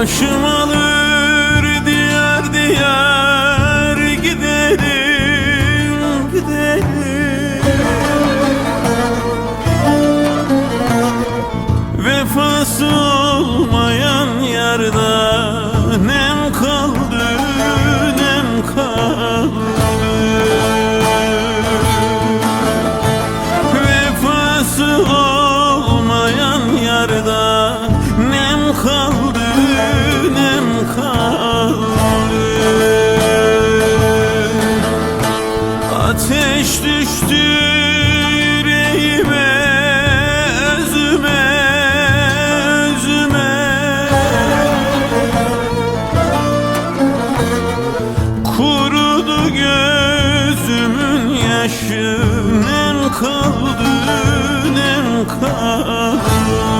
Başım alır diğer diğer giderim giderim. Vefası olmayan yarda nem kaldı nem kaldı. Vefası olmayan yarda nem kaldı ateş düştü yüreğime özüme özüme. Kurudu gözümün yaşı nem kaldı nem kaldı.